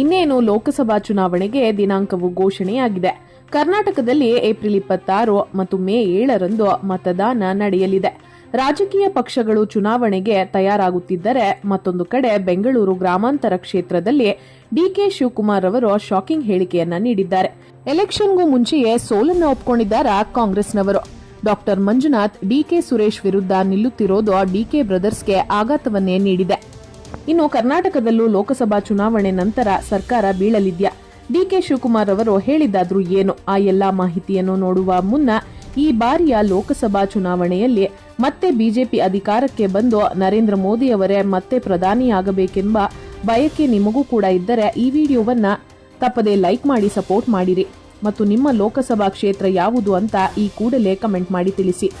ಇನ್ನೇನು ಲೋಕಸಭಾ ಚುನಾವಣೆಗೆ ದಿನಾಂಕವು ಘೋಷಣೆಯಾಗಿದೆ. ಕರ್ನಾಟಕದಲ್ಲಿ ಏಪ್ರಿಲ್ ಇಪ್ಪತ್ತಾರು ಮತ್ತು ಮೇ ಏಳರಂದು ಮತದಾನ ನಡೆಯಲಿದೆ. ರಾಜಕೀಯ ಪಕ್ಷಗಳು ಚುನಾವಣೆಗೆ ತಯಾರಾಗುತ್ತಿದ್ದರೆ ಮತ್ತೊಂದು ಕಡೆ ಬೆಂಗಳೂರು ಗ್ರಾಮಾಂತರ ಕ್ಷೇತ್ರದಲ್ಲಿ ಡಿಕೆ ಶಿವಕುಮಾರ್ ಅವರು ಶಾಕಿಂಗ್ ಹೇಳಿಕೆಯನ್ನ ನೀಡಿದ್ದಾರೆ. ಎಲೆಕ್ಷನ್ಗೂ ಮುಂಚೆಯೇ ಸೋಲನ್ನು ಒಪ್ಪಿಕೊಂಡಿದ್ದಾರೆ ಕಾಂಗ್ರೆಸ್ನವರು? ಡಾಕ್ಟರ್ ಮಂಜುನಾಥ್, ಡಿಕೆ ಸುರೇಶ್ ವಿರುದ್ಧ ನಿಲ್ಲುತ್ತಿರೋದು ಡಿಕೆ ಬ್ರದರ್ಸ್ಗೆ ಆಘಾತವನ್ನೇ ನೀಡಿದೆ. ಇನ್ನು ಕರ್ನಾಟಕದಲ್ಲೂ ಲೋಕಸಭಾ ಚುನಾವಣೆ ನಂತರ ಸರ್ಕಾರ ಬೀಳಲಿದ್ಯಾ? ಡಿಕೆ ಶಿವಕುಮಾರ್ ಅವರು ಹೇಳಿದ್ದಾದ್ರೂ ಏನು? ಆ ಎಲ್ಲಾ ಮಾಹಿತಿಯನ್ನು ನೋಡುವ ಮುನ್ನ ಈ ಬಾರಿಯ ಲೋಕಸಭಾ ಚುನಾವಣೆಯಲ್ಲಿ ಮತ್ತೆ ಬಿಜೆಪಿ ಅಧಿಕಾರಕ್ಕೆ ಬಂದು ನರೇಂದ್ರ ಮೋದಿಯವರೇ ಮತ್ತೆ ಪ್ರಧಾನಿಯಾಗಬೇಕೆಂಬ ಬಯಕೆ ನಿಮಗೂ ಕೂಡ ಇದ್ದರೆ ಈ ವಿಡಿಯೋವನ್ನ ತಪ್ಪದೆ ಲೈಕ್ ಮಾಡಿ, ಸಪೋರ್ಟ್ ಮಾಡಿರಿ. ಮತ್ತು ನಿಮ್ಮ ಲೋಕಸಭಾ ಕ್ಷೇತ್ರ ಯಾವುದು ಅಂತ ಈ ಕೂಡಲೇ ಕಮೆಂಟ್ ಮಾಡಿ ತಿಳಿಸಿ.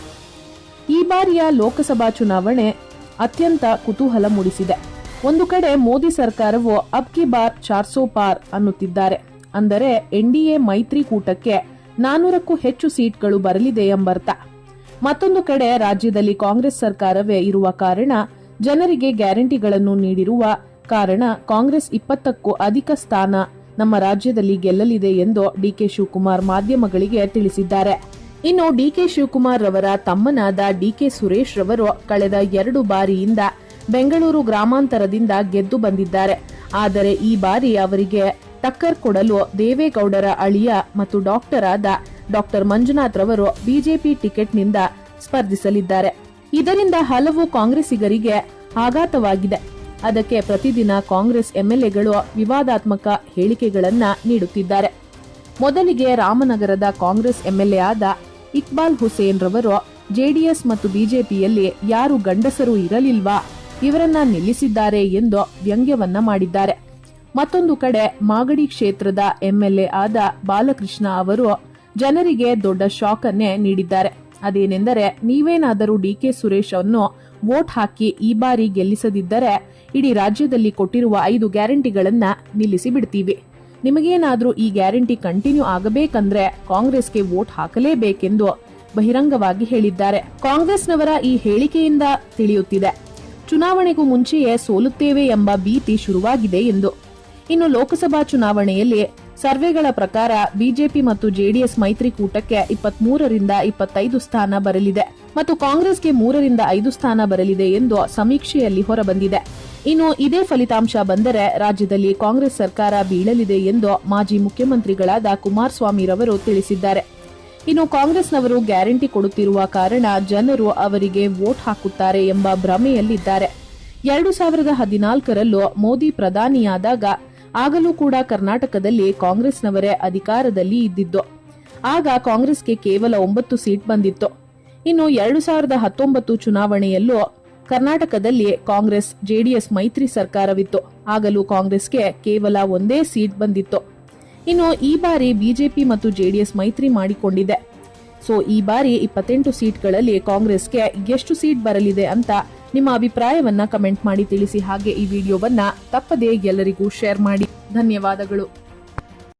ಈ ಬಾರಿಯ ಲೋಕಸಭಾ ಚುನಾವಣೆ ಅತ್ಯಂತ ಕುತೂಹಲ ಮೂಡಿಸಿದೆ. ಒಂದು ಕಡೆ ಮೋದಿ ಸರ್ಕಾರವು ಅಬ್ ಕಿ ಬಾರ್ ಚಾರ್ಸೋ ಪಾರ್ ಅನ್ನುತ್ತಿದ್ದಾರೆ. ಅಂದರೆ ಎನ್ಡಿಎ ಮೈತ್ರಿಕೂಟಕ್ಕೆ ನಾನೂರಕ್ಕೂ ಹೆಚ್ಚು ಸೀಟ್ಗಳು ಬರಲಿದೆ ಎಂಬರ್ಥ. ಮತ್ತೊಂದು ಕಡೆ ರಾಜ್ಯದಲ್ಲಿ ಕಾಂಗ್ರೆಸ್ ಸರ್ಕಾರವೇ ಇರುವ ಕಾರಣ ಜನರಿಗೆ ಗ್ಯಾರಂಟಿಗಳನ್ನು ನೀಡಿರುವ ಕಾರಣ ಕಾಂಗ್ರೆಸ್ ಇಪ್ಪತ್ತಕ್ಕೂ ಅಧಿಕ ಸ್ಥಾನ ನಮ್ಮ ರಾಜ್ಯದಲ್ಲಿ ಗೆಲ್ಲಲಿದೆ ಎಂದು ಡಿಕೆ ಶಿವಕುಮಾರ್ ಮಾಧ್ಯಮಗಳಿಗೆ ತಿಳಿಸಿದ್ದಾರೆ. ಇನ್ನು ಡಿಕೆ ಶಿವಕುಮಾರ್ ರವರ ತಮ್ಮನಾದ ಡಿಕೆ ಸುರೇಶ್ ರವರು ಕಳೆದ ಎರಡು ಬಾರಿಯಿಂದ ಬೆಂಗಳೂರು ಗ್ರಾಮಾಂತರದಿಂದ ಗೆದ್ದು ಬಂದಿದ್ದಾರೆ. ಆದರೆ ಈ ಬಾರಿ ಅವರಿಗೆ ಟಕ್ಕರ್ ಕೊಡಲು ದೇವೇಗೌಡರ ಅಳಿಯ ಮತ್ತು ಡಾಕ್ಟರ್ ಆದ ಡಾಕ್ಟರ್ ಮಂಜುನಾಥ್ ರವರು ಬಿಜೆಪಿ ಟಿಕೆಟ್ನಿಂದ ಸ್ಪರ್ಧಿಸಲಿದ್ದಾರೆ. ಇದರಿಂದ ಹಲವು ಕಾಂಗ್ರೆಸ್ಸಿಗರಿಗೆ ಆಘಾತವಾಗಿದೆ. ಅದಕ್ಕೆ ಪ್ರತಿದಿನ ಕಾಂಗ್ರೆಸ್ ಎಂಎಲ್ಎಗಳು ವಿವಾದಾತ್ಮಕ ಹೇಳಿಕೆಗಳನ್ನ ನೀಡುತ್ತಿದ್ದಾರೆ. ಮೊದಲಿಗೆ ರಾಮನಗರದ ಕಾಂಗ್ರೆಸ್ ಎಂಎಲ್ಎ ಆದ ಇಕ್ಬಾಲ್ ಹುಸೇನ್ ರವರು ಜೆಡಿಎಸ್ ಮತ್ತು ಬಿಜೆಪಿಯಲ್ಲಿ ಯಾರು ಗಂಡಸರು ಇರಲಿಲ್ವಾ ಇವರನ್ನ ನಿಲ್ಲಿಸಿದ್ದಾರೆ ಎಂದು ವ್ಯಂಗ್ಯವನ್ನ ಮಾಡಿದ್ದಾರೆ. ಮತ್ತೊಂದು ಕಡೆ ಮಾಗಡಿ ಕ್ಷೇತ್ರದ ಎಂಎಲ್ಎ ಆದ ಬಾಲಕೃಷ್ಣ ಅವರು ಜನರಿಗೆ ದೊಡ್ಡ ಶಾಕ್ ಅನ್ನೇ ನೀಡಿದ್ದಾರೆ. ಅದೇನೆಂದರೆ, ನೀವೇನಾದರೂ ಡಿಕೆ ಸುರೇಶ್ ಅನ್ನು ವೋಟ್ ಹಾಕಿ ಈ ಬಾರಿ ಗೆಲ್ಲಿಸದಿದ್ದರೆ ಇಡೀ ರಾಜ್ಯದಲ್ಲಿ ಕೊಟ್ಟಿರುವ ಐದು ಗ್ಯಾರಂಟಿಗಳನ್ನ ನಿಲ್ಲಿಸಿ ಬಿಡ್ತೀವಿ. ನಿಮಗೇನಾದರೂ ಈ ಗ್ಯಾರಂಟಿ ಕಂಟಿನ್ಯೂ ಆಗಬೇಕಂದ್ರೆ ಕಾಂಗ್ರೆಸ್ಗೆ ವೋಟ್ ಹಾಕಲೇಬೇಕೆಂದು ಬಹಿರಂಗವಾಗಿ ಹೇಳಿದ್ದಾರೆ. ಕಾಂಗ್ರೆಸ್ನವರ ಈ ಹೇಳಿಕೆಯಿಂದ ತಿಳಿಯುತ್ತಿದೆ. ಚುನಾವಣೆಗೂ ಮುಂಚೆಯೇ ಸೋಲುತ್ತೇವೆ ಎಂಬ ಭೀತಿ ಶುರುವಾಗಿದೆ ಎಂದು. ಇನ್ನು ಲೋಕಸಭಾ ಚುನಾವಣೆಯಲ್ಲಿ ಸರ್ವೆಗಳ ಪ್ರಕಾರ ಬಿಜೆಪಿ ಮತ್ತು ಜೆಡಿಎಸ್ ಮೈತ್ರಿಕೂಟಕ್ಕೆ ಇಪ್ಪತ್ಮೂರರಿಂದ ಇಪ್ಪತ್ತೈದು ಸ್ಥಾನ ಬರಲಿದೆ ಮತ್ತು ಕಾಂಗ್ರೆಸ್ಗೆ ಮೂರರಿಂದ ಐದು ಸ್ಥಾನ ಬರಲಿದೆ ಎಂದು ಸಮೀಕ್ಷೆಯಲ್ಲಿ ಹೊರಬಂದಿದೆ. ಇನ್ನು ಇದೇ ಫಲಿತಾಂಶ ಬಂದರೆ ರಾಜ್ಯದಲ್ಲಿ ಕಾಂಗ್ರೆಸ್ ಸರ್ಕಾರ ಬೀಳಲಿದೆ ಎಂದು ಮಾಜಿ ಮುಖ್ಯಮಂತ್ರಿಗಳಾದ ಕುಮಾರಸ್ವಾಮಿ ರವರು ತಿಳಿಸಿದ್ದಾರೆ. ಇನ್ನು ಕಾಂಗ್ರೆಸ್ನವರು ಗ್ಯಾರಂಟಿ ಕೊಡುತ್ತಿರುವ ಕಾರಣ ಜನರು ಅವರಿಗೆ ವೋಟ್ ಹಾಕುತ್ತಾರೆ ಎಂಬ ಭ್ರಮೆಯಲ್ಲಿದ್ದಾರೆ. ಎರಡು ಸಾವಿರದ ಹದಿನಾಲ್ಕರಲ್ಲೂ ಮೋದಿ ಪ್ರಧಾನಿಯಾದಾಗ ಆಗಲೂ ಕೂಡ ಕರ್ನಾಟಕದಲ್ಲಿ ಕಾಂಗ್ರೆಸ್ನವರೇ ಅಧಿಕಾರದಲ್ಲಿ ಇದ್ದಿದ್ದು. ಆಗ ಕಾಂಗ್ರೆಸ್ಗೆ ಕೇವಲ ಒಂಬತ್ತು ಸೀಟ್ ಬಂದಿತ್ತು. ಇನ್ನು ಎರಡು ಸಾವಿರದ ಹತ್ತೊಂಬತ್ತು ಚುನಾವಣೆಯಲ್ಲೂ ಕರ್ನಾಟಕದಲ್ಲಿ ಕಾಂಗ್ರೆಸ್, ಜೆಡಿಎಸ್ ಮೈತ್ರಿ ಸರ್ಕಾರವಿತ್ತು. ಆಗಲೂ ಕಾಂಗ್ರೆಸ್ಗೆ ಕೇವಲ ಒಂದೇ ಸೀಟ್ ಬಂದಿತ್ತು. ಇನ್ನು ಈ ಬಾರಿ ಬಿಜೆಪಿ ಮತ್ತು ಜೆಡಿಎಸ್ ಮೈತ್ರಿ ಮಾಡಿಕೊಂಡಿದೆ. ಸೊ, ಈ ಬಾರಿ ಇಪ್ಪತ್ತೆಂಟು ಸೀಟ್ಗಳಲ್ಲಿ ಕಾಂಗ್ರೆಸ್ಗೆ ಎಷ್ಟು ಸೀಟ್ ಬರಲಿದೆ ಅಂತ ನಿಮ್ಮ ಅಭಿಪ್ರಾಯವನ್ನ ಕಮೆಂಟ್ ಮಾಡಿ ತಿಳಿಸಿ ಹಾಗೆ ಈ ವಿಡಿಯೋವನ್ನ ತಪ್ಪದೇ ಎಲ್ಲರಿಗೂ ಶೇರ್ ಮಾಡಿ. ಧನ್ಯವಾದಗಳು.